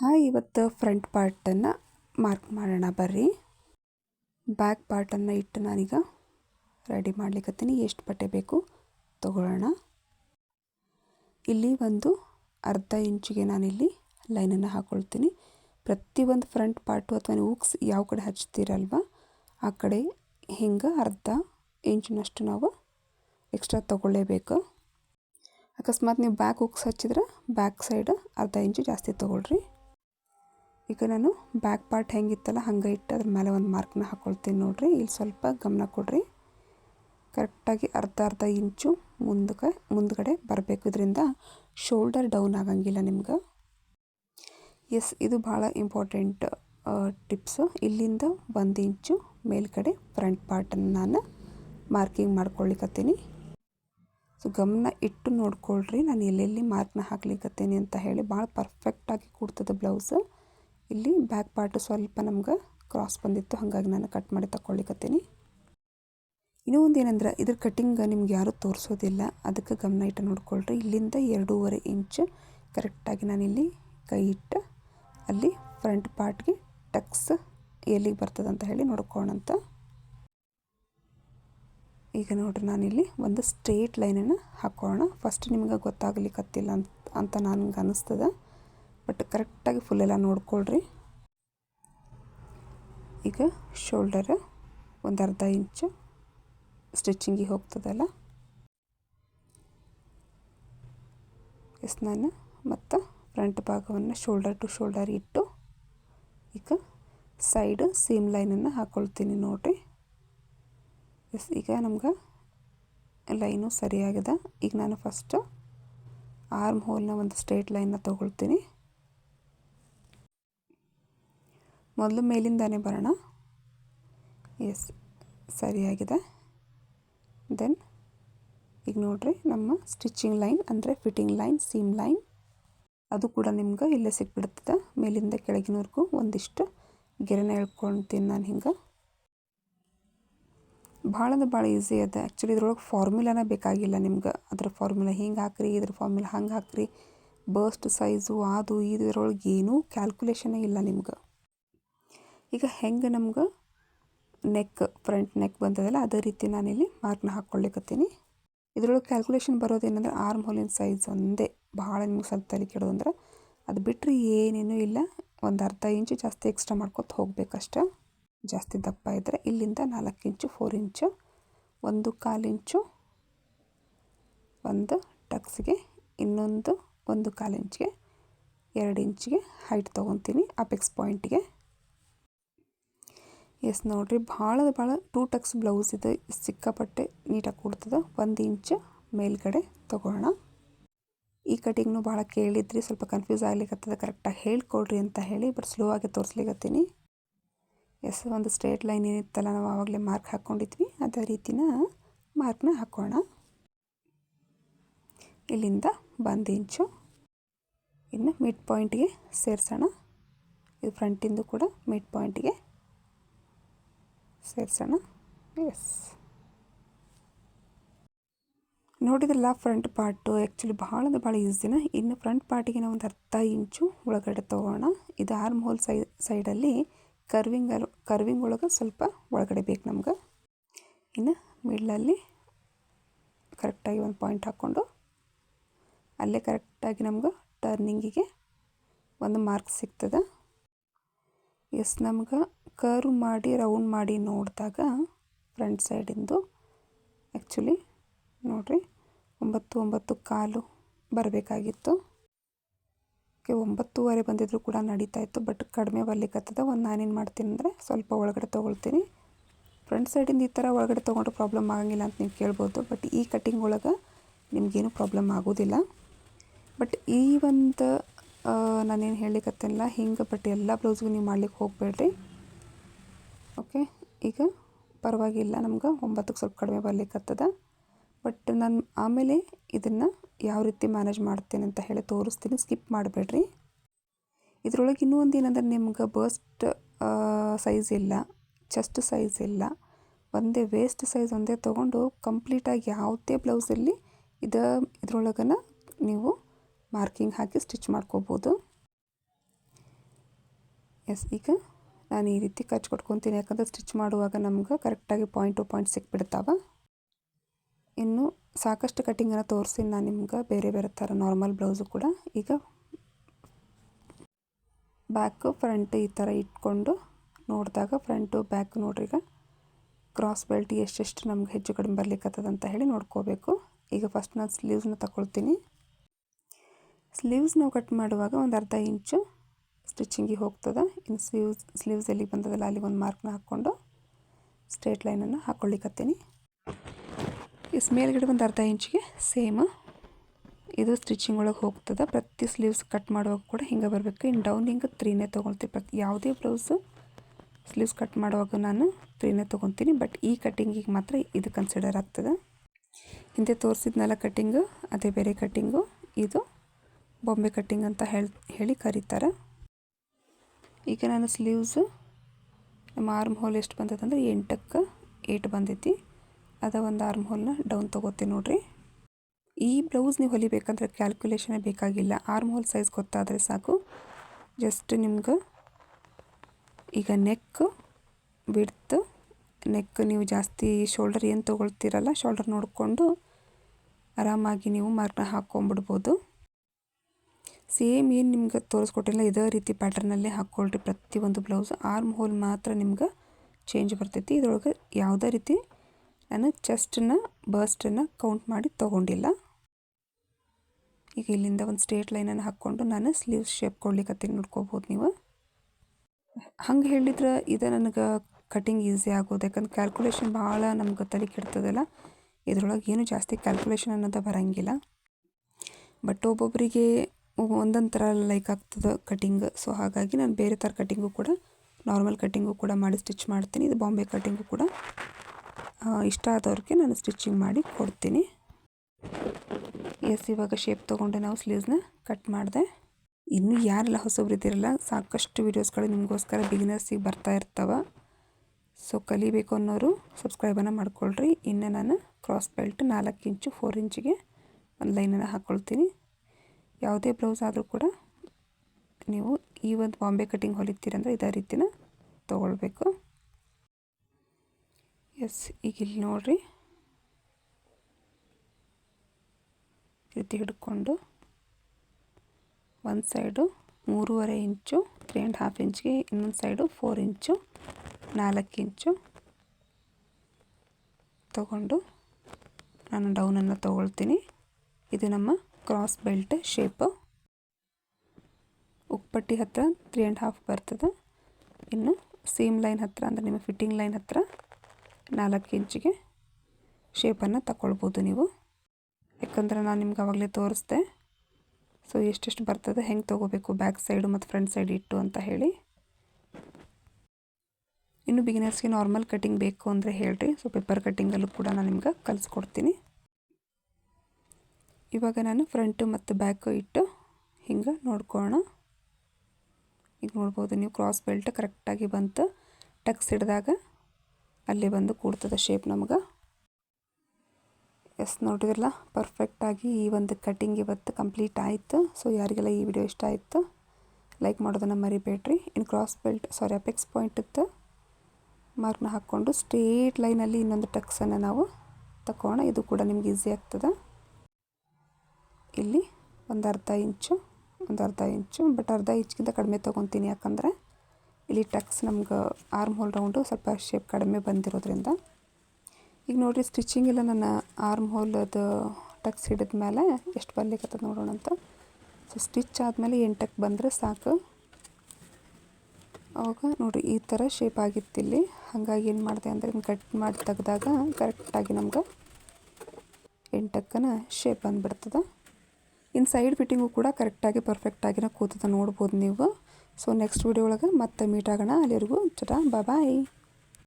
Hi ಇವತ್ತು front ಪಾರ್ಟನ್ನು mark ಮಾಡೋಣ ಬರ್ರಿ. ಬ್ಯಾಕ್ ಪಾರ್ಟನ್ನು ಇಟ್ಟು ನಾನೀಗ ರೆಡಿ ಮಾಡ್ಲಿಕ್ಕತ್ತೀನಿ ಎಷ್ಟು ಬಟ್ಟೆ ಬೇಕು ತಗೊಳ್ಳೋಣ. ಇಲ್ಲಿ ಒಂದು ಅರ್ಧ ಇಂಚಿಗೆ ನಾನಿಲ್ಲಿ ಲೈನನ್ನು ಹಾಕ್ಕೊಳ್ತೀನಿ ಪ್ರತಿಯೊಂದು ಫ್ರಂಟ್ ಪಾರ್ಟು ಅಥವಾ ನೀವು ಉಕ್ಸ್ ಯಾವ ಕಡೆ ಹಚ್ತೀರಲ್ವ, ಆ ಕಡೆ ಹಿಂಗೆ ಅರ್ಧ ಇಂಚಿನಷ್ಟು ನಾವು ಎಕ್ಸ್ಟ್ರಾ ತೊಗೊಳ್ಳೇಬೇಕು. ಅಕಸ್ಮಾತ್ ನೀವು ಬ್ಯಾಕ್ ಉಕ್ಸ್ ಹಚ್ಚಿದ್ರೆ ಬ್ಯಾಕ್ ಸೈಡ್ ಅರ್ಧ ಇಂಚು ಜಾಸ್ತಿ ತೊಗೊಳ್ರಿ. ಈಗ ನಾನು ಬ್ಯಾಕ್ ಪಾರ್ಟ್ ಹೆಂಗಿತ್ತಲ್ಲ, ಹಂಗೆ ಇಟ್ಟು ಅದ್ರ ಮೇಲೆ ಒಂದು ಮಾರ್ಕ್ನ ಹಾಕ್ಕೊಳ್ತೀನಿ ನೋಡಿರಿ. ಇಲ್ಲಿ ಸ್ವಲ್ಪ ಗಮನ ಕೊಡ್ರಿ. ಕರೆಕ್ಟಾಗಿ ಅರ್ಧ ಅರ್ಧ ಇಂಚು ಮುಂದಕ್ಕೆ ಮುಂದ್ಗಡೆ ಬರಬೇಕು. ಇದರಿಂದ ಶೋಲ್ಡರ್ ಡೌನ್ ಆಗಂಗಿಲ್ಲ ನಿಮ್ಗೆ. ಎಸ್ ಇದು ಭಾಳ ಇಂಪಾರ್ಟೆಂಟ್ ಟಿಪ್ಸು ಇಲ್ಲಿಂದ ಒಂದು ಇಂಚು ಮೇಲ್ಗಡೆ ಫ್ರಂಟ್ ಪಾರ್ಟನ್ನು ನಾನು ಮಾರ್ಕಿಂಗ್ ಮಾಡ್ಕೊಳ್ಳಿಕತ್ತೀನಿ ಸೊ ಗಮನ ಇಟ್ಟು ನೋಡ್ಕೊಳ್ರಿ. ನಾನು ಎಲ್ಲೆಲ್ಲಿ ಮಾರ್ಕ್ನ ಹಾಕ್ಲಿಕ್ಕತ್ತೀನಿ ಅಂತ ಹೇಳಿ, ಭಾಳ ಪರ್ಫೆಕ್ಟಾಗಿ ಕೂಡ್ತದೆ ಬ್ಲೌಸ್ ಇಲ್ಲಿ ಬ್ಯಾಕ್ ಪಾರ್ಟು ಸ್ವಲ್ಪ ನಮ್ಗೆ ಕ್ರಾಸ್ ಬಂದಿತ್ತು, ಹಾಗಾಗಿ ನಾನು ಕಟ್ ಮಾಡಿ ತಗೊಳ್ಳಿಕತ್ತೀನಿ ಇನ್ನೂ ಒಂದು ಏನಂದ್ರೆ, ಇದ್ರ ಕಟ್ಟಿಂಗ್ ನಿಮ್ಗೆ ಯಾರೂ ತೋರಿಸೋದಿಲ್ಲ. ಅದಕ್ಕೆ ಗಮನ ಇಟ್ಟು ನೋಡ್ಕೊಳ್ರಿ. ಇಲ್ಲಿಂದ ಎರಡೂವರೆ ಇಂಚ್ ಕರೆಕ್ಟಾಗಿ ನಾನಿಲ್ಲಿ ಕೈ ಇಟ್ಟು ಅಲ್ಲಿ ಫ್ರಂಟ್ ಪಾರ್ಟ್ಗೆ ಟಕ್ಸ್ ಎಲ್ಲಿಗೆ ಬರ್ತದೆ ಅಂತ ಹೇಳಿ ನೋಡ್ಕೋಣಂತ ಈಗ ನೋಡ್ರಿ ನಾನಿಲ್ಲಿ ಒಂದು ಸ್ಟ್ರೇಟ್ ಲೈನನ್ನು ಹಾಕೋಣ ಫಸ್ಟ್ ನಿಮ್ಗೆ ಗೊತ್ತಾಗ್ಲಿಕ್ಕತ್ತಿಲ್ಲ ಅಂತ ಅಂತ ನನಗೆ ಅನ್ನಿಸ್ತದೆ ಬಟ್ ಕರೆಕ್ಟಾಗಿ ಫುಲ್ ಎಲ್ಲ ನೋಡ್ಕೊಳ್ರಿ. ಈಗ ಶೋಲ್ಡರ್ ಒಂದು ಅರ್ಧ ಇಂಚು ಸ್ಟಿಚಿಂಗಿಗೆ ಹೋಗ್ತದಲ್ಲ? ಎಸ್ ನಾನು ಮತ್ತು ಫ್ರಂಟ್ ಭಾಗವನ್ನು ಶೋಲ್ಡರ್ ಟು ಶೋಲ್ಡರ್ ಇಟ್ಟು ಈಗ ಸೈಡ್ ಸೇಮ್ ಲೈನನ್ನು ಹಾಕ್ಕೊಳ್ತೀನಿ ನೋಡಿರಿ. ಎಸ್ ಈಗ ನಮ್ಗೆ ಲೈನು ಸರಿಯಾಗಿದೆ. ಈಗ ನಾನು ಫಸ್ಟು ಆರ್ಮ್ ಹೋಲ್ನ ಒಂದು ಸ್ಟ್ರೇಟ್ ಲೈನ್ನ ತೊಗೊಳ್ತೀನಿ. ಮೊದಲು ಮೇಲಿಂದಾನೇ ಬರೋಣ. ಎಸ್, ಸರಿಯಾಗಿದೆ. ದೆನ್ ಈಗ ನೋಡಿರಿ ನಮ್ಮ ಸ್ಟಿಚಿಂಗ್ ಲೈನ್ ಅಂದರೆ ಫಿಟ್ಟಿಂಗ್ ಲೈನ್ ಸೀಮ್ ಲೈನ್ ಅದು ಕೂಡ ನಿಮ್ಗೆ ಇಲ್ಲೇ ಸಿಕ್ಬಿಡ್ತದೆ, ಮೇಲಿಂದ ಕೆಳಗಿನವರೆಗೂ ಒಂದಿಷ್ಟು ಗೆರೆನ ಹೇಳ್ಕೊಳ್ತೀನಿ ನಾನು ಹಿಂಗೆ. ಭಾಳ ಅಂದ್ರೆ ಭಾಳ ಈಸಿ ಅದ. ಆ್ಯಕ್ಚುಲಿ ಇದ್ರೊಳಗೆ ಫಾರ್ಮುಲಾನೇ ಬೇಕಾಗಿಲ್ಲ ನಿಮ್ಗೆ. ಅದ್ರ ಫಾರ್ಮುಲಾ ಹಿಂಗೆ ಹಾಕ್ರಿ, ಇದ್ರ ಫಾರ್ಮುಲಾ ಹಂಗೆ ಹಾಕ್ರಿ. ಬರ್ಸ್ಟ್ ಸೈಜು ಅದು, ಇದು, ಇದ್ರೊಳಗೆ ಏನೂ ಕ್ಯಾಲ್ಕುಲೇಷನೇ ಇಲ್ಲ ನಿಮ್ಗೆ. ಈಗ ಹೆಂಗೆ ನಮ್ಗೆ ನೆಕ್ ಫ್ರಂಟ್ ನೆಕ್ ಬಂದದಲ್ಲ, ಅದೇ ರೀತಿ ನಾನಿಲ್ಲಿ ಮಾರ್ಕ್ನ ಹಾಕ್ಕೊಳ್ಳಿಕತ್ತೀನಿ ಇದರೊಳಗೆ ಕ್ಯಾಲ್ಕುಲೇಷನ್ ಬರೋದೇನಂದ್ರೆ ಆರ್ಮ್ ಹೋಲಿನ ಸೈಜ್ ಒಂದೇ. ಭಾಳ ನಿಮ್ಗೆ ಸ್ವಲ್ಪ ತಲೆ ಕೆಡೋದು ಅಂದ್ರೆ ಅದು ಬಿಟ್ಟರೆ ಏನೇನೂ ಇಲ್ಲ. ಒಂದು ಅರ್ಧ ಇಂಚು ಜಾಸ್ತಿ ಎಕ್ಸ್ಟ್ರಾ ಮಾಡ್ಕೊತ ಹೋಗಬೇಕಷ್ಟೆ. ಜಾಸ್ತಿ ದಪ್ಪ ಇದ್ದರೆ ಇಲ್ಲಿಂದ ನಾಲ್ಕು ಇಂಚು ಫೋರ್ ಇಂಚು ಒಂದು ಕಾಲು ಇಂಚು ಒಂದು ಟಕ್ಸ್ಗೆ, ಇನ್ನೊಂದು ಒಂದು ಕಾಲು ಇಂಚಿಗೆ ಎರಡು ಇಂಚಿಗೆ ಹೈಟ್ ತೊಗೊತೀನಿ ಅಪೆಕ್ಸ್ ಪಾಯಿಂಟಿಗೆ ಎಸ್ ನೋಡ್ರಿ ಭಾಳ ಭಾಳ ಟೂ ಟಕ್ಸ್ ಬ್ಲೌಸ್ ಇದೆ ಸಿಕ್ಕಾಪಟ್ಟೆ ನೀಟಾಗಿ ಕೊಡ್ತದೆ. ಒಂದು ಇಂಚು ಮೇಲ್ಗಡೆ ತೊಗೊಳ್ಳೋಣ. ಈ ಕಟಿಂಗ್ನು ಭಾಳ ಕೇಳಿದ್ರಿ, ಸ್ವಲ್ಪ ಕನ್ಫ್ಯೂಸ್ ಆಗ್ಲಿಕ್ಕತ್ತದ ಕರೆಕ್ಟಾಗಿ ಹೇಳ್ಕೊಡ್ರಿ ಅಂತ ಹೇಳಿ ಬಟ್ ಸ್ಲೋ ಆಗಿ ತೋರಿಸ್ಲಿಕ್ಕತ್ತೀನಿ ಎಸ್, ಒಂದು ಸ್ಟ್ರೇಟ್ ಲೈನ್ ಏನಿತ್ತಲ್ಲ, ನಾವು ಆವಾಗಲೇ ಮಾರ್ಕ್ ಹಾಕ್ಕೊಂಡಿದ್ವಿ ಅದೇ ರೀತಿನ ಮಾರ್ಕ್ನ ಹಾಕೋಣ ಇಲ್ಲಿಂದ ಒಂದು ಇಂಚು ಇನ್ನು ಮಿಡ್ ಪಾಯಿಂಟ್ಗೆ ಸೇರಿಸೋಣ. ಇದು ಫ್ರಂಟಿಂದು ಕೂಡ ಮಿಡ್ ಪಾಯಿಂಟಿಗೆ ಸೇರಿಸೋಣ? ಎಸ್ ನೋಡಿದ್ರಲ್ಲ ಫ್ರಂಟ್ ಪಾರ್ಟು ಆ್ಯಕ್ಚುಲಿ ಭಾಳ ಅಂದರೆ ಭಾಳ ಈಸಿನ ಇನ್ನು ಫ್ರಂಟ್ ಪಾರ್ಟಿಗೆ ನಾವು ಒಂದು ಅರ್ಧ ಇಂಚು ಒಳಗಡೆ ತೊಗೋಣ. ಇದು ಆರ್ಮ್ ಹೋಲ್ ಸೈ ಸೈಡಲ್ಲಿ ಕರ್ವಿಂಗ್ ಕರ್ವಿಂಗ್ ಒಳಗೆ ಸ್ವಲ್ಪ ಒಳಗಡೆ ಬೇಕು ನಮ್ಗೆ. ಇನ್ನು ಮಿಡ್ಲಲ್ಲಿ ಕರೆಕ್ಟಾಗಿ ಒಂದು ಪಾಯಿಂಟ್ ಹಾಕ್ಕೊಂಡು ಅಲ್ಲೇ ಕರೆಕ್ಟಾಗಿ ನಮ್ಗೆ ಟರ್ನಿಂಗಿಗೆ ಒಂದು ಮಾರ್ಕ್ ಸಿಗ್ತದೆ. ಎಸ್, ನಮ್ಗೆ ಕರ್ವ್ ಮಾಡಿ ರೌಂಡ್ ಮಾಡಿ ನೋಡಿದಾಗ ಫ್ರಂಟ್ ಸೈಡಿಂದು ಆ್ಯಕ್ಚುಲಿ ನೋಡಿರಿ ಒಂಬತ್ತು ಒಂಬತ್ತು ಕಾಲು ಬರಬೇಕಾಗಿತ್ತು. ಓಕೆ, ಒಂಬತ್ತೂವರೆ ಬಂದಿದ್ದರೂ ಕೂಡ ನಡೀತಾ ಇತ್ತು ಬಟ್ ಕಡಿಮೆ ಬರ್ಲಿಕ್ಕತ್ತದ ಒಂದು ನಾನೇನು ಮಾಡ್ತೀನಿ ಅಂದರೆ ಸ್ವಲ್ಪ ಒಳಗಡೆ ತೊಗೊಳ್ತೀನಿ. ಫ್ರಂಟ್ ಸೈಡಿಂದ ಈ ಥರ ಒಳಗಡೆ ತೊಗೊಂಡ್ರೆ ಪ್ರಾಬ್ಲಮ್ ಆಗಂಗಿಲ್ಲ ಅಂತ ನೀವು ಕೇಳ್ಬೋದು ಬಟ್ ಈ ಕಟ್ಟಿಂಗ್ ಒಳಗೆ ನಿಮಗೇನು ಪ್ರಾಬ್ಲಮ್ ಆಗೋದಿಲ್ಲ. ಬಟ್ ಈ ಒಂದು ನಾನೇನು ಹೇಳಲಿಕ್ಕತ್ತಲ್ಲ ಹಿಂಗೆ ಬಟ್ ಎಲ್ಲ ಬ್ಲೌಸ್ಗೂ ನೀವು ಮಾಡ್ಲಿಕ್ಕೆ ಹೋಗಬೇಡ್ರಿ. ಓಕೆ ಈಗ ಪರವಾಗಿಲ್ಲ ನಮ್ಗೆ ಒಂಬತ್ತಕ್ಕೆ ಸ್ವಲ್ಪ ಕಡಿಮೆ ಬರ್ಲಿಕ್ಕತ್ತದ ಬಟ್ ನಾನು ಆಮೇಲೆ ಇದನ್ನು ಯಾವ ರೀತಿ ಮ್ಯಾನೇಜ್ ಮಾಡ್ತೇನೆ ಅಂತ ಹೇಳಿ ತೋರಿಸ್ತೀನಿ ಸ್ಕಿಪ್ ಮಾಡಬೇಡ್ರಿ. ಇದರೊಳಗೆ ಇನ್ನೂ ಒಂದು ಏನಂದ್ರೆ ನಿಮ್ಗೆ ಬಸ್ಟ್ ಸೈಜ್ ಇಲ್ಲ ಚೆಸ್ಟ್ ಸೈಜ್ ಇಲ್ಲ. ಒಂದೇ ವೇಸ್ಟ್ ಸೈಜ್ ಒಂದೇ ತೊಗೊಂಡು ಕಂಪ್ಲೀಟಾಗಿ ಯಾವುದೇ ಬ್ಲೌಸಲ್ಲಿ ಇದು, ಇದ್ರೊಳಗನ ನೀವು ಮಾರ್ಕಿಂಗ್ ಹಾಕಿ ಸ್ಟಿಚ್ ಮಾಡ್ಕೋಬೋದು. ಎಸ್, ಈಗ ನಾನು ಈ ರೀತಿ ಖರ್ಚು ಕೊಟ್ಕೊತೀನಿ. ಯಾಕಂದ್ರೆ ಸ್ಟಿಚ್ ಮಾಡುವಾಗ ನಮ್ಗೆ ಕರೆಕ್ಟಾಗಿ ಪಾಯಿಂಟ್ ಟು ಪಾಯಿಂಟ್ ಸಿಕ್ಬಿಡ್ತಾವೆ. ಇನ್ನು ಸಾಕಷ್ಟು ಕಟ್ಟಿಂಗನ್ನು ತೋರಿಸಿ ನಾನು ನಿಮ್ಗೆ ಬೇರೆ ಬೇರೆ ಥರ ನಾರ್ಮಲ್ ಬ್ಲೌಸು ಕೂಡ. ಈಗ ಬ್ಯಾಕು, ಫ್ರಂಟ್ ಈ ಥರ ಇಟ್ಕೊಂಡು ನೋಡಿದಾಗ ಫ್ರಂಟು, ಬ್ಯಾಕ್ ನೋಡ್ರಿ ಈಗ ಕ್ರಾಸ್ ಬೆಲ್ಟ್ ಎಷ್ಟೆಷ್ಟು ನಮ್ಗೆ ಹೆಚ್ಚು ಕಡಿಮೆ ಬರ್ಲಿಕ್ಕತ್ತದ ಅಂತ ಹೇಳಿ ನೋಡ್ಕೋಬೇಕು. ಈಗ ಫಸ್ಟ್ ನಾನು ಸ್ಲೀವ್ಸ್ನ ತಗೊಳ್ತೀನಿ. ಸ್ಲೀವ್ಸ್ ನಾವು ಕಟ್ ಮಾಡುವಾಗ ಒಂದು ಅರ್ಧ ಇಂಚು ಸ್ಟಿಚಿಂಗಿಗೆ ಹೋಗ್ತದೆ. ಇನ್ನು ಸ್ಲೀವ್ಸ್ ಸ್ಲೀವ್ಸ್ ಎಲ್ಲಿ ಬಂದದಲ್ಲ ಅಲ್ಲಿ ಒಂದು ಮಾರ್ಕ್ನ ಹಾಕ್ಕೊಂಡು ಸ್ಟ್ರೇಟ್ ಲೈನನ್ನು ಹಾಕ್ಕೊಳ್ಳಿಕತ್ತೀನಿ ಇಸ್ ಮೇಲ್ಗಡೆ ಒಂದು ಅರ್ಧ ಇಂಚಿಗೆ ಸೇಮ್ ಇದು ಸ್ಟಿಚಿಂಗ್ ಒಳಗೆ ಹೋಗ್ತದೆ. ಪ್ರತಿ ಸ್ಲೀವ್ಸ್ ಕಟ್ ಮಾಡುವಾಗ ಕೂಡ ಹಿಂಗೆ ಬರಬೇಕು. ಇನ್ನು ಡೌನ್ ಹಿಂಗೆ ತ್ರೀನೇ ತೊಗೊಳ್ತೀವಿ ಪ್ರತಿ ಯಾವುದೇ ಬ್ಲೌಸು ಸ್ಲೀವ್ಸ್ ಕಟ್ ಮಾಡುವಾಗ ನಾನು ತ್ರೀನೇ ತೊಗೊತೀನಿ ಬಟ್ ಈ ಕಟ್ಟಿಂಗಿಗೆ ಮಾತ್ರ ಇದು ಕನ್ಸಿಡರ್ ಆಗ್ತದೆ. ಹಿಂದೆ ತೋರಿಸಿದ್ನೆಲ್ಲ ಕಟ್ಟಿಂಗು, ಅದೇ ಬೇರೆ ಕಟ್ಟಿಂಗು. ಇದು ಬೊಂಬೆ ಕಟ್ಟಿಂಗ್ ಅಂತ ಹೇಳಿ ಹೇಳಿ ಕರೀತಾರೆ. ಈಗ ನಾನು ಸ್ಲೀವ್ಸು, ನಮ್ಮ ಆರ್ಮ್ ಹೋಲ್ ಎಷ್ಟು ಬಂದದಂದ್ರೆ ಎಂಟಕ್ಕೆ ಏಟ್ ಬಂದೈತಿ. ಅದ ಒಂದು ಆರ್ಮ್ ಹೋಲ್ನ ಡೌನ್ ತೊಗೋತೀನಿ ನೋಡಿರಿ. ಈ ಬ್ಲೌಸ್ ನೀವು ಹೊಲಿಬೇಕಂದ್ರೆ ಕ್ಯಾಲ್ಕುಲೇಷನೇ ಬೇಕಾಗಿಲ್ಲ. ಆರ್ಮ್ ಹೋಲ್ ಸೈಜ್ ಗೊತ್ತಾದರೆ ಸಾಕು. ಜಸ್ಟ್ ನಿಮ್ಗೆ ಈಗ ನೆಕ್ ಬಿಡ್ತು ನೆಕ್ ನೀವು ಜಾಸ್ತಿ ಶೋಲ್ಡರ್ ಏನು ತೊಗೊಳ್ತೀರಲ್ಲ ಶೋಲ್ಡರ್ ನೋಡಿಕೊಂಡು ಆರಾಮಾಗಿ ನೀವು ಮಾರ್ಕ್ನ ಹಾಕ್ಕೊಂಬಿಡ್ಬೋದು ಸೇಮ್ ಏನು ನಿಮ್ಗೆ ತೋರಿಸ್ಕೊಟ್ಟಿಲ್ಲ, ಇದೇ ರೀತಿ ಪ್ಯಾಟರ್ನಲ್ಲೇ ಹಾಕ್ಕೊಳ್ರಿ ಪ್ರತಿಯೊಂದು ಬ್ಲೌಸ್ ಆರ್ಮ್ ಹೋಲ್ ಮಾತ್ರ ನಿಮ್ಗೆ ಚೇಂಜ್ ಬರ್ತೈತಿ. ಇದ್ರೊಳಗೆ ಯಾವುದೇ ರೀತಿ ನಾನು ಚೆಸ್ಟನ್ನ ಬರ್ಸ್ಟನ್ನು ಕೌಂಟ್ ಮಾಡಿ ತೊಗೊಂಡಿಲ್ಲ. ಈಗ ಇಲ್ಲಿಂದ ಒಂದು ಸ್ಟ್ರೇಟ್ ಲೈನನ್ನು ಹಾಕ್ಕೊಂಡು ನಾನು ಸ್ಲೀವ್ಸ್ ಶೇಪ್ ಕೊಡ್ಲಿಕ್ಕೆ ನೋಡ್ಕೋಬೋದು ನೀವು. ಹಂಗೆ ಹೇಳಿದ್ರೆ ಇದು ನನಗೆ ಕಟಿಂಗ್ ಈಸಿ ಆಗೋದು. ಯಾಕಂದ್ರೆ ಕ್ಯಾಲ್ಕುಲೇಷನ್ ಭಾಳ ನಮ್ಗೆ ತಲೆ ಕೆಡ್ತದಲ್ಲ. ಇದ್ರೊಳಗೆ ಏನು ಜಾಸ್ತಿ ಕ್ಯಾಲ್ಕುಲೇಷನ್ ಅನ್ನೋದು ಬರೋಂಗಿಲ್ಲ. ಬಟ್ ಒಬ್ಬೊಬ್ಬರಿಗೆ ಒಂದೊಂದು ಥರ ಲೈಕ್ ಆಗ್ತದೆ ಕಟಿಂಗ್ ಸೊ ಹಾಗಾಗಿ ನಾನು ಬೇರೆ ಥರ ಕಟಿಂಗು ಕೂಡ ನಾರ್ಮಲ್ ಕಟಿಂಗು ಕೂಡ ಮಾಡಿ ಸ್ಟಿಚ್ ಮಾಡ್ತೀನಿ. ಇದು ಬಾಂಬೆ ಕಟಿಂಗು ಕೂಡ. ಇಷ್ಟ ಆದವ್ರಿಗೆ ನಾನು ಸ್ಟಿಚಿಂಗ್ ಮಾಡಿ ಕೊಡ್ತೀನಿ. ಎಸ್ ಇವಾಗ ಶೇಪ್ ತೊಗೊಂಡೆ ನಾವು ಸ್ಲೀವ್ಸ್ನ ಕಟ್ ಮಾಡಿದೆ. ಇನ್ನೂ ಯಾರೆಲ್ಲ ಹೊಸಬ್ರು ಇದ್ದೀರಲ್ಲ ಸಾಕಷ್ಟು ವೀಡಿಯೋಸ್ಗಳು ನಿಮಗೋಸ್ಕರ ಬಿಗಿನರ್ಸಿಗೆ ಬರ್ತಾ ಇರ್ತವೆ. ಸೊ ಕಲಿಬೇಕು ಅನ್ನೋರು ಸಬ್ಸ್ಕ್ರೈಬನ್ನು ಮಾಡ್ಕೊಳ್ರಿ. ಇನ್ನು ನಾನು ಕ್ರಾಸ್ ಬೆಲ್ಟ್ ನಾಲ್ಕು ಇಂಚು ಫೋರ್ ಇಂಚಿಗೆ ಒಂದು ಲೈನನ್ನು ಹಾಕ್ಕೊಳ್ತೀನಿ ಯಾವುದೇ ಬ್ಲೌಸ್ ಆದರೂ ಕೂಡ ನೀವು ಈ ಒಂದು ಬಾಂಬೆ ಕಟ್ಟಿಂಗ್ ಹೊಲಿತೀರಂದ್ರೆ ಇದೇ ರೀತಿನ ತೊಗೊಳ್ಬೇಕು. ಎಸ್, ಈಗ ಇಲ್ಲಿ ನೋಡಿರಿ. ರೀತಿ ಹಿಡ್ಕೊಂಡು ಒಂದು ಸೈಡು ಮೂರುವರೆ ಇಂಚು ತ್ರೀ ಆ್ಯಂಡ್ ಹಾಫ್ ಇಂಚ್ಗೆ ಇನ್ನೊಂದು ಸೈಡು ಫೋರ್ ಇಂಚು, ನಾಲ್ಕು ಇಂಚು ತಗೊಂಡು ನಾನು ಡೌನನ್ನು ತೊಗೊಳ್ತೀನಿ. ಇದು ನಮ್ಮ ಕ್ರಾಸ್ ಬೆಲ್ಟ್ ಶೇಪು. ಉಪ್ಪಟ್ಟಿ ಹತ್ತಿರ ತ್ರೀ ಆ್ಯಂಡ್ ಹಾಫ್ ಬರ್ತದೆ. ಇನ್ನು ಸೇಮ್ ಲೈನ್ ಹತ್ತಿರ ಅಂದರೆ ನಿಮ್ಮ ಫಿಟ್ಟಿಂಗ್ ಲೈನ್ ಹತ್ತಿರ ನಾಲ್ಕು ಇಂಚಿಗೆ ಶೇಪನ್ನು ತಗೊಳ್ಬೋದು ನೀವು. ಯಾಕಂದ್ರೆ ನಾನು ನಿಮ್ಗೆ ಆವಾಗಲೇ ತೋರಿಸ್ದೆ. ಸೊ ಎಷ್ಟೆಷ್ಟು ಬರ್ತದೆ, ಹೆಂಗೆ ತೊಗೋಬೇಕು ಬ್ಯಾಕ್ ಸೈಡು ಮತ್ತು ಫ್ರಂಟ್ ಸೈಡ್ ಇಟ್ಟು ಅಂತ ಹೇಳಿ. ಇನ್ನು ಬಿಗಿನರ್ಸ್ಗೆ ನಾರ್ಮಲ್ ಕಟಿಂಗ್ ಬೇಕು ಅಂದರೆ ಹೇಳ್ರಿ. ಸೊ ಪೇಪರ್ ಕಟ್ಟಿಂಗಲ್ಲೂ ಕೂಡ ನಾನು ನಿಮ್ಗೆ ಕಲಿಸ್ಕೊಡ್ತೀನಿ. ಇವಾಗ ನಾನು ಫ್ರಂಟು ಮತ್ತು ಬ್ಯಾಕು ಇಟ್ಟು ಹಿಂಗೆ ನೋಡ್ಕೋಣ ಈಗ ನೋಡ್ಬೋದು, ನೀವು ಕ್ರಾಸ್ ಬೆಲ್ಟ್ ಕರೆಕ್ಟಾಗಿ ಬಂತು. ಟಕ್ಸ್ ಹಿಡಿದಾಗ ಅಲ್ಲಿ ಬಂದು ಕೂಡ್ತದೆ ಶೇಪ್ ನಮ್ಗೆ. ಎಸ್, ನೋಡಿದ್ರಲ್ಲ ಪರ್ಫೆಕ್ಟಾಗಿ ಈ ಒಂದು ಕಟ್ಟಿಂಗ್ ಇವತ್ತು ಕಂಪ್ಲೀಟ್ ಆಯಿತು. ಸೊ ಯಾರಿಗೆಲ್ಲ ಈ ವಿಡಿಯೋ ಇಷ್ಟ ಆಯಿತು ಲೈಕ್ ಮಾಡೋದನ್ನು ಮರಿಬೇಡ್ರಿ. ಇನ್ನು cross belt sorry apex point ಇತ್ತು. ಮಾರ್ಕ್ನ ಹಾಕ್ಕೊಂಡು ಸ್ಟ್ರೇಟ್ ಲೈನಲ್ಲಿ ಇನ್ನೊಂದು ಟಕ್ಸನ್ನು ನಾವು ತಗೋಣ ಇದು ಕೂಡ ನಿಮ್ಗೆ ಈಸಿ ಆಗ್ತದೆ. ಇಲ್ಲಿ ಒಂದು ಅರ್ಧ ಇಂಚು, ಒಂದು ಅರ್ಧ ಇಂಚು ಬಟ್ ಅರ್ಧ ಇಂಚ್ಗಿಂತ ಕಡಿಮೆ ತೊಗೊತೀನಿ. ಯಾಕಂದರೆ ಇಲ್ಲಿ ಟಕ್ಸ್ ನಮ್ಗೆ ಆರ್ಮ್ ಹೋಲ್ ರೌಂಡು ಸ್ವಲ್ಪ ಶೇಪ್ ಕಡಿಮೆ ಬಂದಿರೋದ್ರಿಂದ. ಈಗ ನೋಡಿರಿ ಸ್ಟಿಚಿಂಗ್ ಎಲ್ಲ ನನ್ನ ಆರ್ಮ್ ಹೋಲದು ಟಕ್ಸ್ ಹಿಡಿದ ಮೇಲೆ ಎಷ್ಟು ಬರ್ಲಿಕ್ಕೆ ನೋಡೋಣ ಅಂತ. ಸೊ ಸ್ಟಿಚ್ ಆದಮೇಲೆ ಎಂಟಕ್ಕೆ ಬಂದರೆ ಸಾಕು. ಅವಾಗ ನೋಡಿರಿ ಈ ಥರ ಶೇಪ್ ಆಗಿತ್ತಿಲ್ಲಿ ಹಾಗಾಗಿ ಏನು ಮಾಡಿದೆ ಅಂದರೆ ಕಟ್ ಮಾಡಿ ತೆಗ್ದಾಗ ಕರೆಕ್ಟಾಗಿ ನಮ್ಗೆ ಎಂಟಕ್ಕನ ಶೇಪ್ ಬಂದುಬಿಡ್ತದೆ. ಇನ್ನು ಸೈಡ್ ಫಿಟ್ಟಿಂಗು ಕೂಡ ಕರೆಕ್ಟಾಗಿ ಪರ್ಫೆಕ್ಟಾಗಿನ ಕೂತದ ನೋಡ್ಬೋದು ನೀವು. ಸೊ ನೆಕ್ಸ್ಟ್ ವೀಡಿಯೋ ಒಳಗೆ ಮತ್ತೆ ಮೀಟ್ ಆಗೋಣ. ಅಲ್ಲಿವರೆಗೂ, ಚಟ ಬಾಯ್